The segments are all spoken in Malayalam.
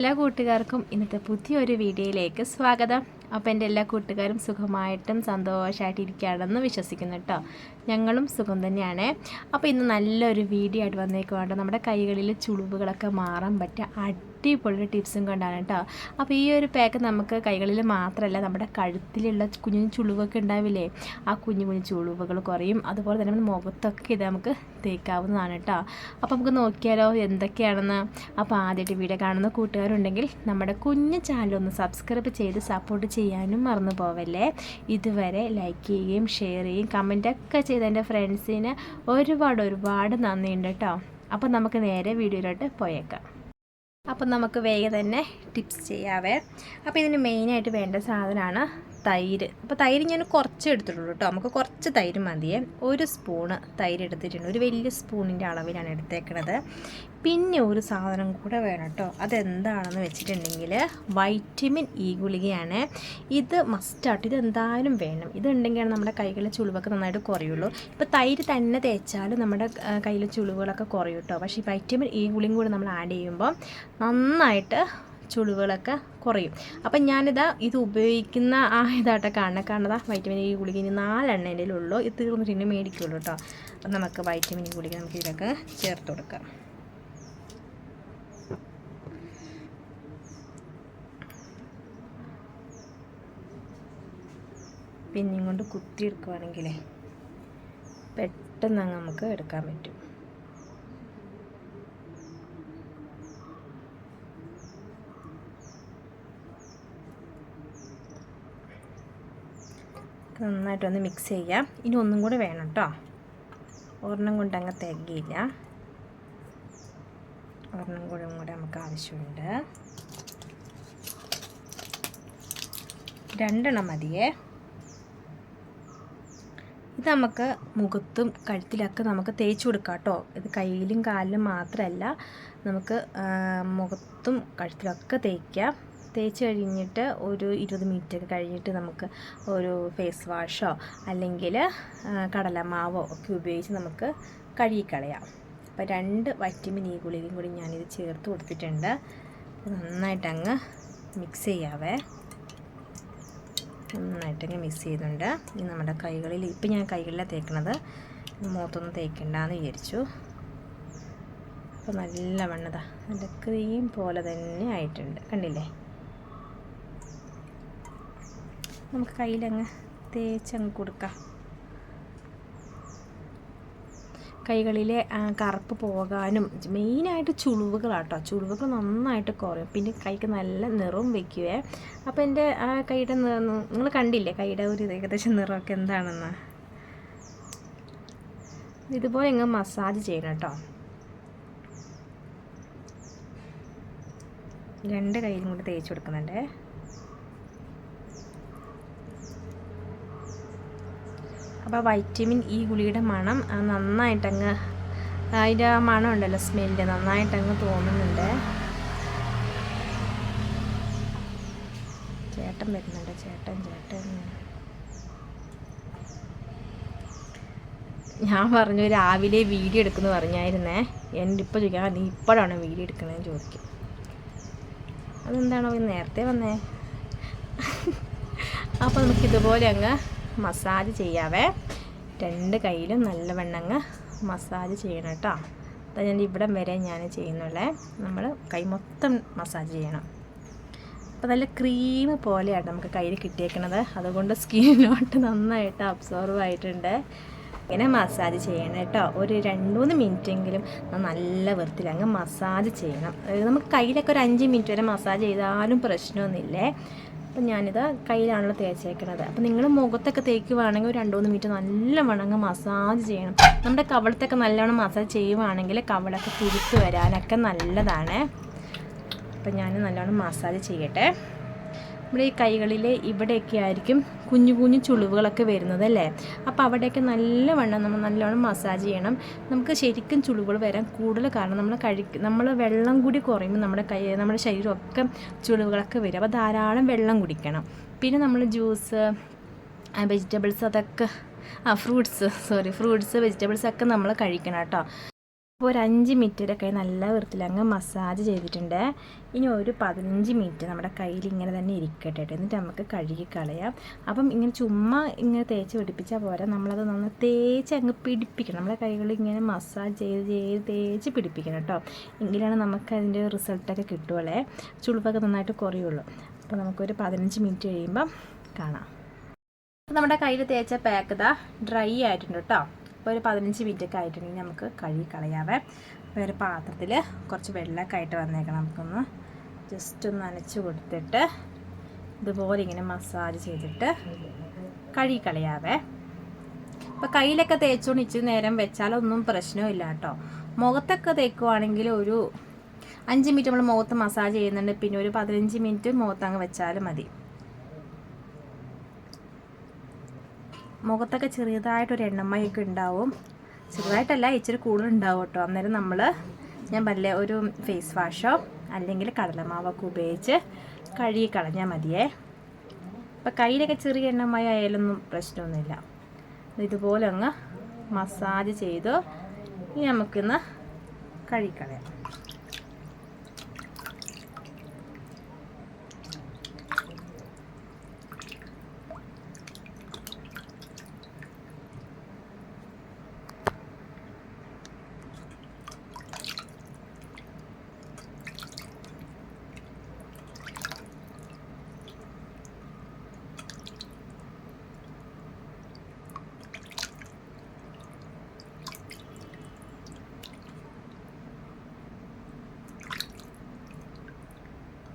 എല്ലാ കൂട്ടുകാർക്കും ഇന്നത്തെ പുതിയൊരു വീഡിയോയിലേക്ക് സ്വാഗതം. അപ്പോൾ എന്റെ എല്ലാ കൂട്ടുകാരും സുഖമായിട്ടും സന്തോഷമായിട്ട് ഇരിക്കുകയാണെന്ന് വിശ്വസിക്കുന്നു കേട്ടോ. ഞങ്ങളും സുഖം തന്നെയാണ്. അപ്പോൾ ഇന്ന് നല്ലൊരു വീഡിയോ ആയിട്ട് വന്നേക്കുവാണ്ട് നമ്മുടെ കൈകളിൽ ചുളിവുകളൊക്കെ മാറാൻ പറ്റിയ അടിപൊളി ടിപ്സും കൊണ്ടാണ് കേട്ടോ. അപ്പോൾ ഈ ഒരു പാക്ക് നമുക്ക് കൈകളിൽ മാത്രമല്ല നമ്മുടെ കഴുത്തിലുള്ള കുഞ്ഞു ചുളിവൊക്കെ ഉണ്ടാവില്ലേ? ആ കുഞ്ഞു കുഞ്ഞു ചുളിവുകൾ കുറയും. അതുപോലെ തന്നെ നമ്മുടെ മുഖത്തൊക്കെ ഇത് നമുക്ക് തേക്കാവുന്നതാണ് കേട്ടോ. അപ്പോൾ നമുക്ക് നോക്കിയാലോ എന്തൊക്കെയാണെന്ന്? അപ്പോൾ ആദ്യമായിട്ട് വീഡിയോ കാണുന്ന കൂട്ടുകാരുണ്ടെങ്കിൽ നമ്മുടെ കുഞ്ഞു ചാനൽ ഒന്ന് സബ്സ്ക്രൈബ് ചെയ്ത് സപ്പോർട്ട് ചെയ്യാനും മറന്നു പോവല്ലേ? ഇതുവരെ ലൈക്ക് ചെയ്യുകയും ഷെയർ ചെയ്യുകയും കമന്റൊക്കെ ചെയ്ത് എന്റെ ഫ്രണ്ട്സിന് ഒരുപാട് ഒരുപാട് നന്ദിയുണ്ട് കേട്ടോ. അപ്പോൾ നമുക്ക് നേരെ വീഡിയോയിലോട്ട് പോയേക്കാം. അപ്പം നമുക്ക് വേഗം തന്നെ ടിപ്സ് ചെയ്യാവേ. അപ്പോൾ ഇതിന് മെയിനായിട്ട് വേണ്ട സാധനമാണ് തൈര്. അപ്പോൾ തൈര് ഞാൻ കുറച്ച് എടുത്തിട്ടുള്ളൂ കേട്ടോ നമുക്ക് കുറച്ച് തൈര് മതിയേ. ഒരു സ്പൂണ് തൈര് എടുത്തിട്ടുണ്ട്. ഒരു വലിയ സ്പൂണിന്റെ അളവിലാണ് എടുത്തേക്കണത്. പിന്നെ ഒരു സാധനം കൂടെ വേണം കേട്ടോ അതെന്താണെന്ന് വെച്ചിട്ടുണ്ടെങ്കിൽ വൈറ്റമിൻ ഇ ഗുളികയാണ്. ഇത് മസ്റ്റായിട്ട് ഇത് എന്തായാലും വേണം. ഇതുണ്ടെങ്കിലാണ് നമ്മുടെ കൈകളിലെ ചുളിവൊക്കെ നന്നായിട്ട് കുറയുള്ളൂ. ഇപ്പോൾ തൈര് തന്നെ തേച്ചാലും നമ്മുടെ കയ്യിലെ ചുളിവുകളൊക്കെ കുറയും കേട്ടോ പക്ഷേ വൈറ്റമിൻ ഇ ഗുളിയും കൂടി നമ്മൾ ആഡ് ചെയ്യുമ്പോൾ നന്നായിട്ട് ചുളിവുകളൊക്കെ കുറയും. അപ്പം ഞാനിതാ ഇത് ഉപയോഗിക്കുന്ന ആ ഇതായിട്ട് കാണുന്നത് കാണുന്നതാ വൈറ്റമിൻ ഇ ഗുളിക ഇനി നാലെണ്ണ എന്റെ ഉള്ളൂ ഇത് തീർന്നിട്ട് ഇനി മേടിക്കുള്ളൂ കേട്ടോ അപ്പം നമുക്ക് വൈറ്റമിൻ ഇ ഗുളിക നമുക്ക് ഇതിലൊക്കെ ചേർത്ത് കൊടുക്കാം. പിന്നെയും കൊണ്ട് കുത്തിയെടുക്കുവാണെങ്കിലേ പെട്ടെന്ന് അങ്ങ് നമുക്ക് എടുക്കാൻ പറ്റും. നന്നായിട്ടൊന്ന് മിക്സ് ചെയ്യാം ഇനി ഒന്നും കൂടി വേണം കേട്ടോ ഒരെണ്ണം കൊണ്ട് അങ്ങ് തികയില്ല. ഒരെണ്ണം കൂടെ കൂടെ നമുക്ക് ആവശ്യമുണ്ട്. രണ്ടെണ്ണം മതിയേ. ഇത് നമുക്ക് മുഖത്തും കഴുത്തിലൊക്കെ നമുക്ക് തേച്ച് കൊടുക്കാം കേട്ടോ ഇത് കയ്യിലും കാലിലും മാത്രമല്ല നമുക്ക് മുഖത്തും കഴുത്തിലൊക്കെ തേക്കാം. തേച്ച് കഴിഞ്ഞിട്ട് ഒരു ഇരുപത് മിനിറ്റ് ഒക്കെ കഴിഞ്ഞിട്ട് നമുക്ക് ഒരു ഫേസ് വാഷോ അല്ലെങ്കിൽ കടലമാവോ ഒക്കെ ഉപയോഗിച്ച് നമുക്ക് കഴുകിക്കളയാം അപ്പോൾ രണ്ട് വൈറ്റമിൻ ഇ ഗുളികയും കൂടി ഞാനിത് ചേർത്ത് കൊടുത്തിട്ടുണ്ട്. നന്നായിട്ട് നന്നായിട്ടങ്ങ് മിക്സ് ചെയ്യാവേ. നന്നായിട്ടങ്ങ് മിക്സ് ചെയ്യുന്നുണ്ട്. ഇനി നമ്മുടെ കൈകളിൽ ഇപ്പം ഞാൻ കൈകളിലാണ് തേക്കണത്. മുഖത്തൊന്നും തേക്കണ്ടെന്ന് വിചാരിച്ചു. അപ്പോൾ നല്ല വണ്ണതാ നല്ല ക്രീം പോലെ തന്നെ ആയിട്ടുണ്ട്. കണ്ടില്ലേ? നമുക്ക് കയ്യിലങ്ങ് തേച്ചങ്ങ് കൊടുക്കാം. കൈകളിലെ കറുപ്പ് പോകാനും മെയിനായിട്ട് ചുളിവുകളാട്ടോ. ചുളിവുകൾ നന്നായിട്ട് കുറയും. പിന്നെ കൈക്ക് നല്ല നിറവും വെക്കുവേ. അപ്പോൾ എന്റെ ആ കൈയുടെ നിങ്ങൾ കണ്ടില്ലേ? കൈയുടെ ഒരു ഏകദേശം നിറമൊക്കെ എന്താണെന്ന്? ഇതുപോലെ ഇങ്ങ് മസാജ് ചെയ്യണം കേട്ടോ. രണ്ട് കൈയിലും കൂടി തേച്ച് കൊടുക്കുന്നുണ്ടേ. അപ്പോൾ വൈറ്റമിൻ ഇ ഗുളിയുടെ മണം നന്നായിട്ടങ്ങ് അതിന്റെ ആ മണം ഉണ്ടല്ലോ സ്മെല്ല് നന്നായിട്ടങ്ങ് തോന്നുന്നുണ്ട്. ചേട്ടൻ വരുന്നുണ്ട് ചേട്ടൻ ചേട്ടൻ. ഞാൻ പറഞ്ഞു രാവിലെ വീഡിയോ എടുക്കുന്നു പറഞ്ഞായിരുന്നേ. എന്റെ ഇപ്പോൾ ചോദിക്കാം നീ ഇപ്പോഴാണ് വീഡിയോ എടുക്കണതെന്ന് ചോദിക്കും. അതെന്താണോ നേരത്തെ വന്നേ. അപ്പോൾ നമുക്ക് ഇതുപോലെ അങ്ങ് മസാജ് ചെയ്യാവേ. രണ്ട് കയ്യിലും നല്ലവണ്ണങ്ങ് മസാജ് ചെയ്യണം കേട്ടോ. അപ്പം ഞാൻ ഇവിടം വരെ ഞാൻ ചെയ്യുന്നുള്ളേ. നമ്മൾ കൈ മൊത്തം മസാജ് ചെയ്യണം. അപ്പോൾ നല്ല ക്രീം പോലെയാണ് നമുക്ക് കയ്യിൽ കിട്ടിയേക്കണത്. അതുകൊണ്ട് സ്കിന്നിലോട്ട് നന്നായിട്ട് അബ്സോർവ് ആയിട്ടുണ്ട്. ഇങ്ങനെ മസാജ് ചെയ്യണം കേട്ടോ. ഒരു രണ്ട് മൂന്ന് മിനിറ്റെങ്കിലും നല്ല വൃത്തിയിൽ അങ്ങ് മസാജ് ചെയ്യണം. നമുക്ക് കയ്യിലൊക്കെ ഒരു അഞ്ച് മിനിറ്റ് വരെ മസാജ് ചെയ്താലും പ്രശ്നമൊന്നുമില്ലേ? അപ്പം ഞാനിത് കയ്യിലാണല്ലോ തേച്ചേക്കണത്. അപ്പം നിങ്ങൾ മുഖത്തൊക്കെ തേക്കുവാണെങ്കിൽ ഒരു രണ്ട് മൂന്ന് മിനിറ്റ് നല്ല വണങ്ങ് മസാജ് ചെയ്യണം. നമ്മുടെ കവളത്തൊക്കെ നല്ലവണ്ണം മസാജ് ചെയ്യുവാണെങ്കിൽ കവളൊക്കെ തുരുത്ത് വരാനൊക്കെ നല്ലതാണ്. അപ്പം ഞാൻ നല്ലവണ്ണം മസാജ് ചെയ്യട്ടെ. നമ്മുടെ ഈ കൈകളിൽ ഇവിടെയൊക്കെ ആയിരിക്കും കുഞ്ഞു കുഞ്ഞു ചുളിവുകളൊക്കെ വരുന്നത് അല്ലേ? അപ്പോൾ അവിടെയൊക്കെ നല്ലവണ്ണം നമ്മൾ നല്ലവണ്ണം മസാജ് ചെയ്യണം. നമുക്ക് ശരിക്കും ചുളിവുകൾ വരാൻ കൂടുതൽ കാരണം നമ്മൾ കഴി നമ്മൾ വെള്ളം കൂടി കുറയുമ്പോൾ നമ്മുടെ കൈ നമ്മുടെ ശരീരമൊക്കെ ചുളിവുകളൊക്കെ വരും. അപ്പോൾ ധാരാളം വെള്ളം കുടിക്കണം. പിന്നെ നമ്മൾ ജ്യൂസ് വെജിറ്റബിൾസ് അതൊക്കെ ആ ഫ്രൂട്ട്സ് സോറി ഫ്രൂട്ട്സ് വെജിറ്റബിൾസ് ഒക്കെ നമ്മൾ കഴിക്കണം കേട്ടോ. ഒരു അഞ്ച് മിനിറ്റ് വരെ കൈ നല്ല വൃത്തിയിൽ അങ്ങ് മസാജ് ചെയ്തിട്ടുണ്ട്. ഇനി ഒരു പതിനഞ്ച് മിനിറ്റ് നമ്മുടെ കയ്യിൽ ഇങ്ങനെ തന്നെ ഇരിക്കട്ടെ കേട്ടോ. എന്നിട്ട് നമുക്ക് കഴുകി കളയാം. അപ്പം ഇങ്ങനെ ചുമ്മാ ഇങ്ങനെ തേച്ച് പിടിപ്പിച്ചാൽ പോരാ. നമ്മളത് നന്ന് തേച്ച് അങ്ങ് പിടിപ്പിക്കണം. നമ്മുടെ കൈകൾ ഇങ്ങനെ മസാജ് ചെയ്ത് ചെയ്ത് തേച്ച് പിടിപ്പിക്കണം കേട്ടോ. എങ്കിലാണ് നമുക്ക് അതിന്റെ റിസൾട്ടൊക്കെ കിട്ടുകയുള്ളേ ചുളിപ്പൊക്കെ നന്നായിട്ട് കുറയുള്ളൂ. അപ്പോൾ നമുക്കൊരു പതിനഞ്ച് മിനിറ്റ് കഴിയുമ്പം കാണാം. നമ്മുടെ കയ്യിൽ തേച്ച പാക്ക് ഇതാ ഡ്രൈ ആയിട്ടുണ്ട് കേട്ടോ. അപ്പോൾ ഒരു പതിനഞ്ച് മിനിറ്റ് ഒക്കെ ആയിട്ടുണ്ടെങ്കിൽ നമുക്ക് കഴുകി കളയാവേ. അപ്പോൾ ഒരു പാത്രത്തിൽ കുറച്ച് വെള്ളമൊക്കെ ആയിട്ട് വന്നേക്കണം നമുക്കൊന്ന്. ജസ്റ്റ് ഒന്ന് നനച്ച് കൊടുത്തിട്ട് ഇതുപോലെ ഇങ്ങനെ മസാജ് ചെയ്തിട്ട് കഴുകി കളയാവേ. ഇപ്പോൾ കയ്യിലൊക്കെ തേച്ചുകൊണ്ട് ഇച്ചിരി നേരം വെച്ചാലൊന്നും പ്രശ്നമില്ല കേട്ടോ. മുഖത്തൊക്കെ തേക്കുവാണെങ്കിൽ ഒരു അഞ്ച് മിനിറ്റ് നമ്മൾ മുഖത്ത് മസാജ് ചെയ്യുന്നുണ്ട്. പിന്നെ ഒരു പതിനഞ്ച് മിനിറ്റ് മുഖത്ത് അങ്ങ് വെച്ചാലും മതി. മുഖത്തൊക്കെ ചെറിയതായിട്ടൊരു എണ്ണമയൊക്കെ ഉണ്ടാവും. ചെറുതായിട്ടല്ല ഇച്ചിരി കൂടുതൽ ഉണ്ടാവും കേട്ടോ. അന്നേരം നമ്മൾ ഞാൻ വല്ല ഒരു ഫേസ് വാഷോ അല്ലെങ്കിൽ കടലമാവൊക്കെ ഉപയോഗിച്ച് കഴുകി കളഞ്ഞാൽ മതിയേ. അപ്പം കയ്യിലൊക്കെ ചെറിയ എണ്ണമയ ആയാലൊന്നും പ്രശ്നമൊന്നുമില്ല. ഇതുപോലെ അങ്ങ് മസാജ് ചെയ്ത് ഇനി നമുക്കിന്ന് കഴുകിക്കളയാം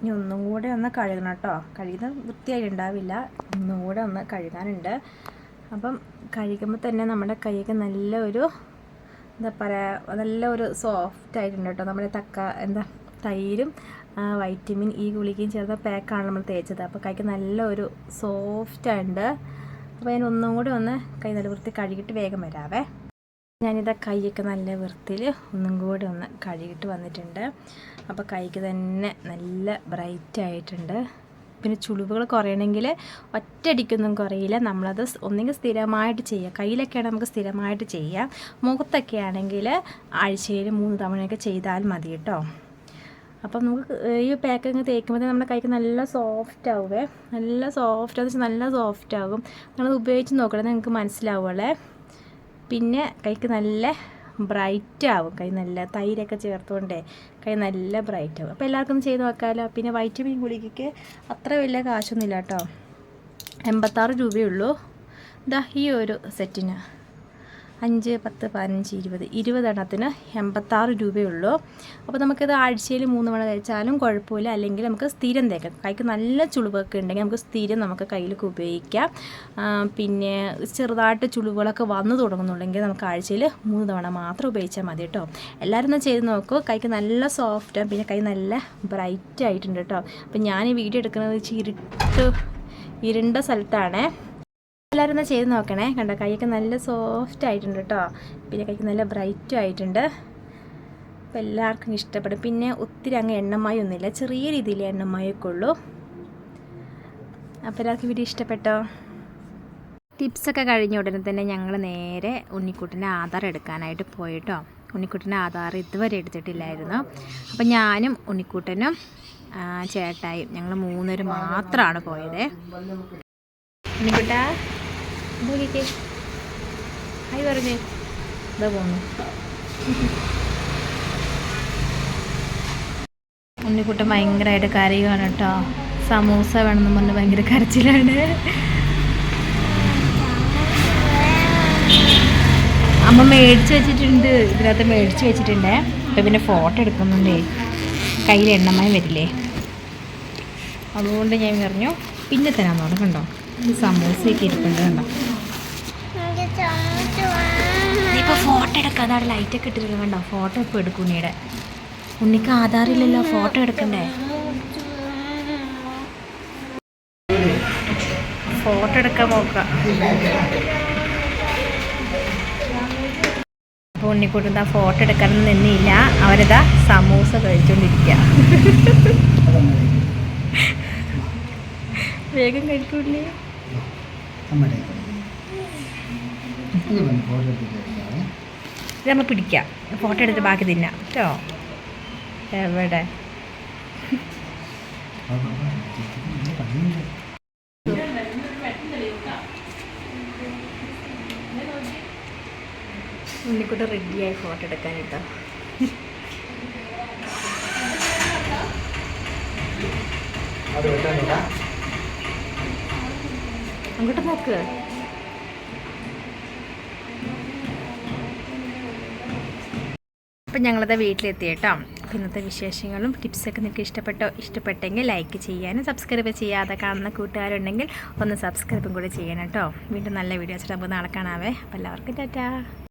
ഇനി ഒന്നും കൂടെ ഒന്ന് കഴുകണം കേട്ടോ. കഴുകുന്നത് വൃത്തിയായി ഉണ്ടാവില്ല. ഒന്നും കൂടെ ഒന്ന് കഴുകാനുണ്ട്. അപ്പം കഴുകുമ്പോൾ തന്നെ നമ്മുടെ കൈയൊക്കെ നല്ല ഒരു എന്താ പറയുക നല്ല ഒരു സോഫ്റ്റ് ആയിട്ടുണ്ട് കേട്ടോ. നമ്മുടെ തക്ക എന്താ തൈരും വൈറ്റമിൻ ഇ ഗുളികയും ചേർത്ത പാക്കാണ് നമ്മൾ തേച്ചത്. അപ്പോൾ കൈക്ക് നല്ല ഒരു സോഫ്റ്റ് ആയിട്ടുണ്ട്. അപ്പോൾ ഞാൻ ഒന്നും കൂടി ഒന്ന് കൈ നല്ല വൃത്തി കഴുകിയിട്ട് വേഗം വരാവേ. ഞാനിതാ കൈയൊക്കെ നല്ല വൃത്തിയിൽ ഒന്നും കൂടി ഒന്ന് കഴുകിയിട്ട് വന്നിട്ടുണ്ട്. അപ്പോൾ കൈക്ക് തന്നെ നല്ല ബ്രൈറ്റ് ആയിട്ടുണ്ട്. പിന്നെ ചുളിവുകൾ കുറയണമെങ്കിൽ ഒറ്റയടിക്കൊന്നും കുറയില്ല. നമ്മളത് ഒന്നെങ്കിൽ സ്ഥിരമായിട്ട് ചെയ്യുക. കയ്യിലൊക്കെയാണ് നമുക്ക് സ്ഥിരമായിട്ട് ചെയ്യാം. മുഖത്തൊക്കെ ആണെങ്കിൽ ആഴ്ചയിൽ മൂന്ന് തവണയൊക്കെ ചെയ്താൽ മതി കേട്ടോ. അപ്പം നമുക്ക് ഈ പാക്കിങ് തേക്കുമ്പോൾ നമ്മുടെ കൈക്ക് നല്ല സോഫ്റ്റ് ആവുമേ നല്ല സോഫ്റ്റ് ആവുന്ന വെച്ചാൽ നല്ല സോഫ്റ്റ് ആകും. നിങ്ങളത് ഉപയോഗിച്ച് നോക്കണം നിങ്ങൾക്ക് മനസ്സിലാവുള്ളേ പിന്നെ കൈക്ക് നല്ല ബ്രൈറ്റ് ആവും. കൈ നല്ല തൈരൊക്കെ ചേർത്തുകൊണ്ടേ കൈ നല്ല ബ്രൈറ്റ് ആവും. അപ്പോൾ എല്ലാവർക്കും ചെയ്ത് നോക്കാമല്ലോ പിന്നെ വൈറ്റമിൻ ഗുളികയ്ക്ക് അത്ര വലിയ കാശൊന്നുമില്ല കേട്ടോ. എൺപത്താറ് രൂപയുള്ളൂ ഇതാ ഈ ഒരു സെറ്റിന് അഞ്ച് പത്ത് പതിനഞ്ച് ഇരുപത്. ഇരുപത് എണ്ണത്തിന് എൺപത്താറ് രൂപയുള്ളൂ. അപ്പോൾ നമുക്കിത് ആഴ്ചയിൽ മൂന്ന് മണി കഴിച്ചാലും കുഴപ്പമില്ല. അല്ലെങ്കിൽ നമുക്ക് സ്ഥിരം തേക്കാം. കൈക്ക് നല്ല ചുളിവൊക്കെ ഉണ്ടെങ്കിൽ നമുക്ക് സ്ഥിരം നമുക്ക് കയ്യിലൊക്കെ ഉപയോഗിക്കാം. പിന്നെ ചെറുതായിട്ട് ചുളിവുകളൊക്കെ വന്നു തുടങ്ങുന്നുണ്ടെങ്കിൽ നമുക്ക് ആഴ്ചയിൽ മൂന്ന് തവണ മാത്രം ഉപയോഗിച്ചാൽ മതി കേട്ടോ. എല്ലാവരും ഒന്ന് ചെയ്ത് നോക്കൂ. കൈക്ക് നല്ല സോഫ്റ്റ് പിന്നെ കൈ നല്ല ബ്രൈറ്റ് ആയിട്ടുണ്ട് കേട്ടോ. അപ്പം ഞാൻ ഈ വീഡിയോ എടുക്കുന്നത് ചിരിട്ട് ഇരുണ്ട സ്ഥലത്താണേ. എല്ലാവരും ഒന്ന് ചെയ്ത് നോക്കണേ. കണ്ടോ കൈയൊക്കെ നല്ല സോഫ്റ്റ് ആയിട്ടുണ്ട് കേട്ടോ. പിന്നെ കൈക്ക് നല്ല ബ്രൈറ്റും ആയിട്ടുണ്ട്. അപ്പോൾ എല്ലാവർക്കും ഇഷ്ടപ്പെടും. പിന്നെ ഒത്തിരി അങ്ങ് എണ്ണമായി ഒന്നുമില്ല. ചെറിയ രീതിയിൽ എണ്ണമായൊക്കെ ഉള്ളൂ. അപ്പോൾ എല്ലാവർക്കും വീഡിയോ ഇഷ്ടപ്പെട്ടോ? ടിപ്സൊക്കെ കഴിഞ്ഞ ഉടനെ തന്നെ ഞങ്ങൾ നേരെ ഉണ്ണിക്കുട്ടിന്റെ ആധാർ എടുക്കാനായിട്ട് പോയിട്ടോ. ഉണ്ണിക്കുട്ടിന്റെ ആധാർ ഇതുവരെ എടുത്തിട്ടില്ലായിരുന്നു. അപ്പം ഞാനും ഉണ്ണിക്കുട്ടനും ചേട്ടായും ഞങ്ങൾ മൂന്നുപേരും മാത്രമാണ് പോയത്. ഉണ്ണിക്കുട്ടാ നോക്കിക്കേ. ഹായ് പറഞ്ഞേ. ഇതാ പോന്നു. ഉണ്ണിക്കുട്ടൻ ഭയങ്കരമായിട്ട് കരയുകയാണ് കേട്ടോ. സമൂസ വേണമെന്ന് പറഞ്ഞ് ഭയങ്കര കരച്ചിലാണ്. അമ്മ മേടിച്ച് വെച്ചിട്ടുണ്ട്. ഇതിനകത്ത് മേടിച്ച് വെച്ചിട്ടുണ്ടേ. അപ്പം പിന്നെ ഫോട്ടോ എടുക്കുന്നുണ്ടേ. കയ്യിൽ എണ്ണമായി വരില്ലേ. അതുകൊണ്ട് ഞാൻ പറഞ്ഞു പിന്നെ പറഞ്ഞു കണ്ടോ? സമൂസയൊക്കെ ഇരിപ്പുണ്ട് കണ്ടോ? ഇപ്പോൾ ഫോട്ടോ എടുക്കാം. അതാണ് ലൈറ്റൊക്കെ ഇട്ടിട്ട് കണ്ടോ? ഫോട്ടോ ഇപ്പോൾ എടുക്കും ഉണ്ണിയുടെ. ഉണ്ണിക്ക് ആധാറില്ലല്ലോ ഫോട്ടോ എടുക്കണ്ടേ? ഫോട്ടോ എടുക്കാൻ നോക്കാം. അപ്പോൾ ഉണ്ണിക്കുട്ടുന്ന ഫോട്ടോ എടുക്കാനൊന്നും നിന്നില്ല. അവരിതാ സമൂസ കഴിച്ചുകൊണ്ടിരിക്കുക വേഗം കഴിക്കൂലേ നമ്മുടെ ഇത് വന്ന് ഫോട്ടോ എടുത്തിട്ട് ഇത് നമ്മൾ പിടിക്കാം. ഫോട്ടോ എടുത്ത് ബാക്കി തിന്നാം. കേട്ടോ എവിടെ? ഉണ്ണിക്കുട്ടി റെഡിയായി ഫോട്ടോ എടുക്കാൻ കേട്ടോ അങ്ങോട്ട് നോക്ക്. അപ്പം ഞങ്ങളത് വീട്ടിലെത്തി കേട്ടോ. അപ്പം ഇന്നത്തെ വിശേഷങ്ങളും ടിപ്സൊക്കെ നിങ്ങൾക്ക് ഇഷ്ടപ്പെട്ടോ ഇഷ്ടപ്പെട്ടെങ്കിൽ ലൈക്ക് ചെയ്യാനും സബ്സ്ക്രൈബ് ചെയ്യാതെ കാണുന്ന കൂട്ടുകാരുണ്ടെങ്കിൽ ഒന്ന് സബ്സ്ക്രൈബും കൂടി ചെയ്യണം കേട്ടോ. വീണ്ടും നല്ല വീഡിയോസ് നമുക്ക് നാളെ കാണാവേ. അപ്പം എല്ലാവർക്കും ടാറ്റാ.